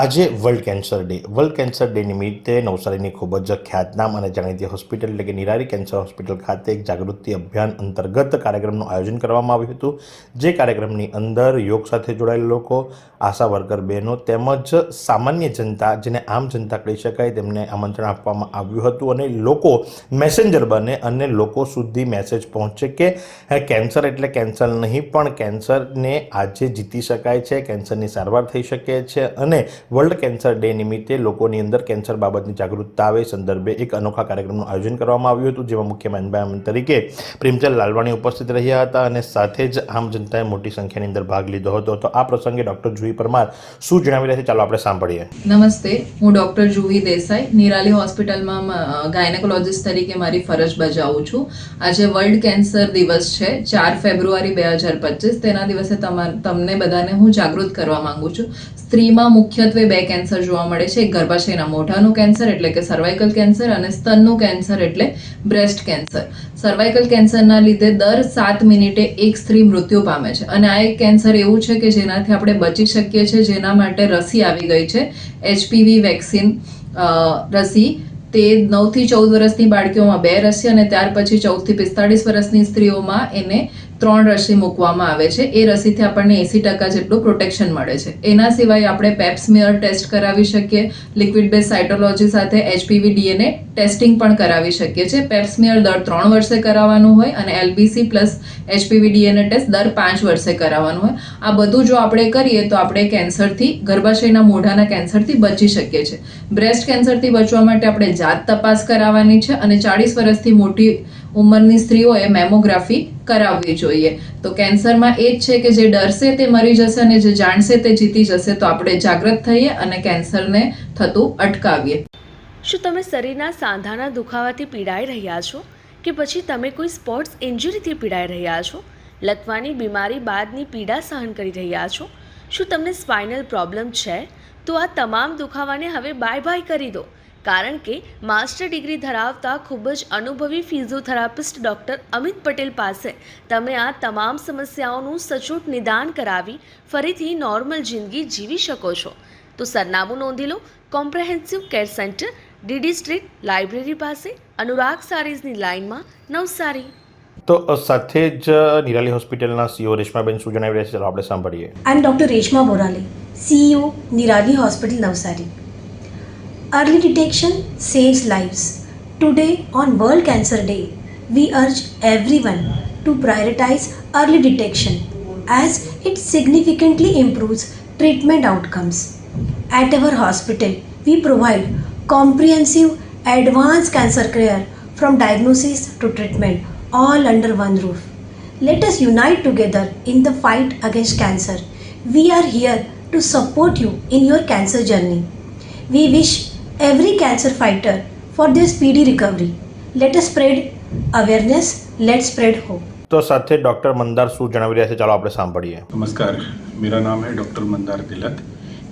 આજે World Cancer Day World Cancer Day નિમિત્તે નવસારીની ખૂબ જ ખ્યાતનામ અને જાણીતી હોસ્પિટલ એટલે કે નિરારી કેન્સર હોસ્પિટલ ખાતે એક જાગૃતિ અભિયાન અંતર્ગત કાર્યક્રમનું આયોજન કરવામાં આવ્યું હતું. જે કાર્યક્રમની અંદર યોગ સાથે જોડાયેલા લોકો, આશા વર્કર બહેનો તેમજ સામાન્ય જનતા, જેને આમ જનતા કહી શકાય, તેમને આમંત્રણ આપવામાં આવ્યું હતું અને લોકો મેસેન્જર બને અને લોકો સુધી મેસેજ પહોંચે કે કેન્સર એટલે કેન્સર નહીં, પણ કેન્સરને આજે જીતી શકાય છે, કેન્સરની સારવાર થઈ શકે છે અને વર્લ્ડ કેન્સર ડે નિમિત્તે લોકોની અંદર કેન્સર બાબતની જાગૃતતા આવે સંદર્ભે એક અનોખા કાર્યક્રમનું આયોજન કરવામાં આવ્યું હતું, જેમાં મુખ્ય મહેમાન તરીકે પ્રેમચંદ લાલવાણી ઉપસ્થિત રહ્યા હતા અને સાથે જ આમ જનતાએ મોટી સંખ્યાની અંદર ભાગ લીધો હતો. તો આ પ્રસંગે ડૉક્ટર જુહી પરમાર શું જણાવી રહ્યા છે? ચાલો આપણે સાંભળીએ. નમસ્તે, હું ડૉક્ટર જુહી દેસાઈ, નિરાલી હોસ્પિટલમાં ગાયનેકોલોજીસ્ટ તરીકે મારી ફરજ બજાવું છું. આજે વર્લ્ડ કેન્સર દિવસ છે, ચાર ફેબ્રુઆરી બે હજાર પચીસ. તેના દિવસે તમને બધાને હું જાગૃત કરવા માંગુ છું. સ્ત્રીમાં મુખ્યત્વે બે કેન્સર જોવા મળે છે. એક ગર્ભાશયના મોઢાનું કેન્સર એટલે કે સર્વાઇકલ કેન્સર અને સ્તનનું કેન્સર એટલે બ્રેસ્ટ કેન્સર સર્વાઇકલ કેન્સરના લીધે દર સાત મિનિટે એક સ્ત્રી મૃત્યુ પામે છે. અને આ એક કેન્સર એવું છે કે જેનાથી આપણે બચી શકીએ છીએ, જેના માટે રસી આવી ગઈ છે. એચપીવી વેક્સિન રસી. તે નવથી ચૌદ વર્ષની બાળકીઓમાં બે રસી અને ત્યાર પછી ચૌદથી પિસ્તાળીસ વર્ષની સ્ત્રીઓમાં એને ત્રણ રસી મૂકવામાં આવે છે. એ રસીથી આપણને એસી ટકા જેટલું પ્રોટેક્શન મળે છે. એના સિવાય આપણે પેપ્સમિયર ટેસ્ટ કરાવી શકીએ. લિક્વિડ બેઝ સાયટોલોજી સાથે એચપીવી ડીએનએ ટેસ્ટિંગ પણ કરાવી શકીએ છીએ. પેપ્સમિયર દર ત્રણ વર્ષે કરાવવાનું હોય અને LBC plus HPV DNA test દર પાંચ વર્ષે કરાવવાનું હોય. આ બધું જો આપણે કરીએ તો આપણે કેન્સરથી, ગર્ભાશયના મોઢાના કેન્સરથી બચી શકીએ છીએ. બ્રેસ્ટ કેન્સરથી બચવા માટે આપણે જાત તપાસ કરાવવાની છે અને ચાળીસ વર્ષથી મોટી ઉંમરની સ્ત્રીઓએ મેમોગ્રાફી કરાવવી જોઈએ. તો કેન્સરમાં એ જ છે કે જે ડરશે તે મરી જશે અને જે જાણશે તે જીતી જશે, તો આપણે જાગૃત થઈએ અને કેન્સરને થતું અટકાવીએ. શું તમે શરીરના સાંધાના દુખાવાથી પીડાઈ રહ્યા છો? કે પછી તમે કોઈ સ્પોર્ટ્સ ઇન્જરીથી પીડાઈ રહ્યા છો? લકવાની બીમારી બાદની પીડા સહન કરી રહ્યા છો? શું તમને સ્પાઇનલ પ્રોબ્લેમ છે? તો આ તમામ દુખાવાને હવે બાય બાય કરી દો. કારણ કે માસ્ટર ડિગ્રી ધરાવતા ખૂબ જ અનુભવી ફિઝિયોથેરાપિસ્ટ ડૉક્ટર અમિત પટેલ પાસે તમે આ તમામ સમસ્યાઓનું સચોટ નિદાન કરાવી ફરીથી નોર્મલ જિંદગી જીવી શકો છો તો સરનામું નોંધી લો comprehensive care centre DD street library પાસે અનુરાગ સારીઝની લાઇનમાં નવસારી તો સાથે જ નિરાલી હોસ્પિટલના સીઓ રેશમાબેન શું જણાવી રહ્યા છે ચાલો આપણે સાંભળીએ I'm Dr. Reshma Borali CEO Nirali hospital Navsari. Early detection saves lives. Today, on World Cancer Day, we urge everyone to prioritize early detection as it significantly improves treatment outcomes. At our hospital, we provide comprehensive advanced cancer care from diagnosis to treatment all under one roof. Let us unite together in the fight against cancer. We are here to support you in your cancer journey. We wish every cancer fighter for their speedy recovery. Let us spread awareness, let's spread hope. તો સાથે doctor મંદાર શું જણાવી રહ્યા છે ચાલો આપણે સાંભળીએ नमस्कार मेरा नाम है डॉक्टर मंदार तिलक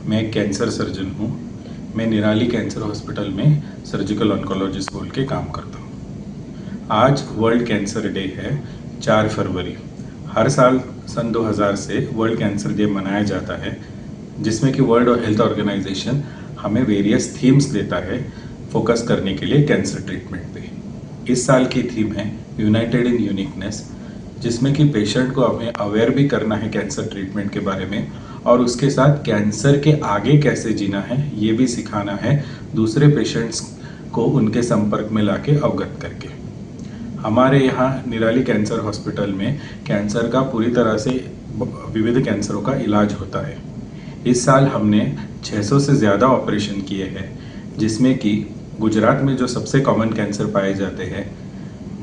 मैं एक कैंसर सर्जन हूँ मैं निराली कैंसर हॉस्पिटल में सर्जिकल ऑन्कोलॉजिस्ट बोल के काम करता हूँ आज वर्ल्ड कैंसर डे है चार फरवरी हर साल सन 2000 से वर्ल्ड कैंसर डे मनाया जाता है जिसमें कि वर्ल्ड हेल्थ ऑर्गेनाइजेशन हमें वेरियस थीम्स देता है फोकस करने के लिए कैंसर ट्रीटमेंट पे। इस साल की थीम है यूनाइटेड इन यूनिकनेस जिसमें कि पेशेंट को हमें अवेयर भी करना है कैंसर ट्रीटमेंट के बारे में, और उसके साथ कैंसर के आगे कैसे जीना है, ये भी सिखाना है दूसरे पेशेंट्स को उनके संपर्क में लाके अवगत करके। हमारे यहाँ निराली कैंसर हॉस्पिटल में कैंसर का पूरी तरह से विविध कैंसरों का इलाज होता है। इस साल हमने 600 से ज़्यादा ऑपरेशन किए हैं, जिसमें कि गुजरात में जो सबसे कॉमन कैंसर पाए जाते हैं,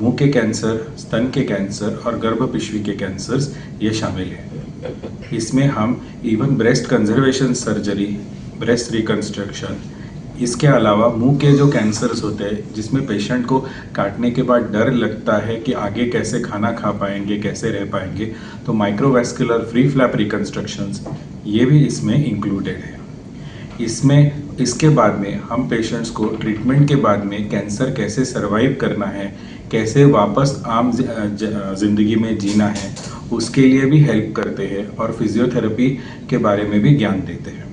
मुँह के कैंसर स्तन के कैंसर और गर्भपिशवी के कैंसर्स ये शामिल हैं। इसमें हम even breast conservation surgery breast reconstruction इसके अलावा मुँह के जो कैंसर्स होते हैं, जिसमें पेशेंट को काटने के बाद डर लगता है कि आगे कैसे खाना खा पाएँगे, कैसे रह पाएँगे तो माइक्रोवेस्कुलर फ्री फ्लैप रिकंस्ट्रक्शंस ये भी इसमें इंक्लूडेड है। इसमें, इसके बाद में हम पेशेंट्स को ट्रीटमेंट के बाद में कैंसर कैसे सरवाइव करना है, कैसे वापस आम ज़िंदगी में जीना है, उसके लिए भी हेल्प करते हैं और फिजियोथेरेपी के बारे में भी ज्ञान देते हैं।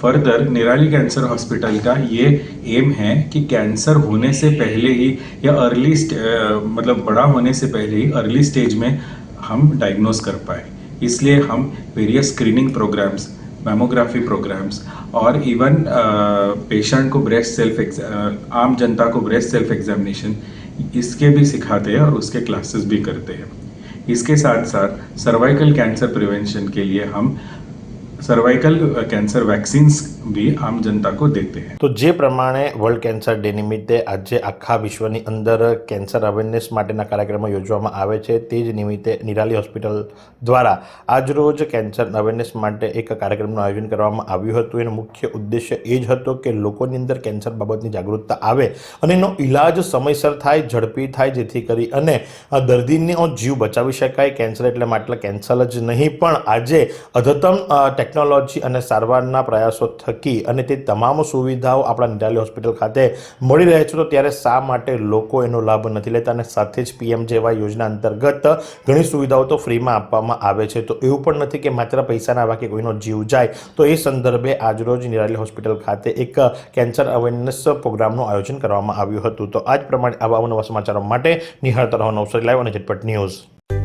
फर्दर निराली कैंसर हॉस्पिटल का ये एम है कि कैंसर होने से पहले ही या अर्ली मतलब बड़ा होने से पहले ही अर्ली स्टेज में हम डायग्नोस कर पाए। इसलिए हम various screening programmes mammography programmes और इवन पेशेंट को ब्रेस्ट सेल्फ आम जनता को ब्रेस्ट सेल्फ एग्जामिनेशन इसके भी सिखाते हैं और उसके क्लासेस भी करते हैं। इसके साथ साथ सर्वाइकल कैंसर प्रिवेंशन के लिए हम સર્વાઇકલ કેન્સર વેક્સિન્સ भी આમ જનતા को देते हैं તો જે પ્રમાણે વર્લ્ડ કેન્સર ડે નિમિત્તે આજે આખા વિશ્વની અંદર કેન્સર અવેરનેસ માટેના કાર્યક્રમો યોજવામાં આવે છે તે જ નિમિત્તે નિરાલી હોસ્પિટલ દ્વારા આજરોજ કેન્સર અવેરનેસ માટે એક કાર્યક્રમનું આયોજન કરવામાં આવ્યું હતું એનો મુખ્ય ઉદ્દેશ્ય એ જ હતો કે લોકોની અંદર કેન્સર બાબતની જાગૃતતા આવે અને એનો ઈલાજ સમયસર થાય ઝડપી થાય જેથી કરી અને આ દર્દીનો જીવ બચાવી શકાય કેન્સર એટલે માત્ર કેન્સર જ નહીં પણ આજે અદ્યતન અ, ટેકનોલોજી અને સારવારના પ્રયાસો થકી અને તે તમામ સુવિધાઓ આપણા નિરાલી હોસ્પિટલ ખાતે મળી રહે છે. તો ત્યારે શા માટે લોકો એનો લાભ નથી લેતા અને સાથે જ પીએમ જેવા યોજના અંતર્ગત ઘણી સુવિધાઓ તો ફ્રીમાં આપવામાં આવે છે. તો એવું પણ નથી કે માત્ર પૈસાના વાકે કોઈનો જીવ જાય. તો એ સંદર્ભે આજરોજ નિરાલી હોસ્પિટલ ખાતે એક કેન્સર અવેરનેસ પ્રોગ્રામનું આયોજન કરવામાં આવ્યું હતું. તો આજ પ્રમાણે આવા અવનવા સમાચારો માટે નિહાળતા રહો નવસારી લાઈવ અને ઝટપટ ન્યૂઝ.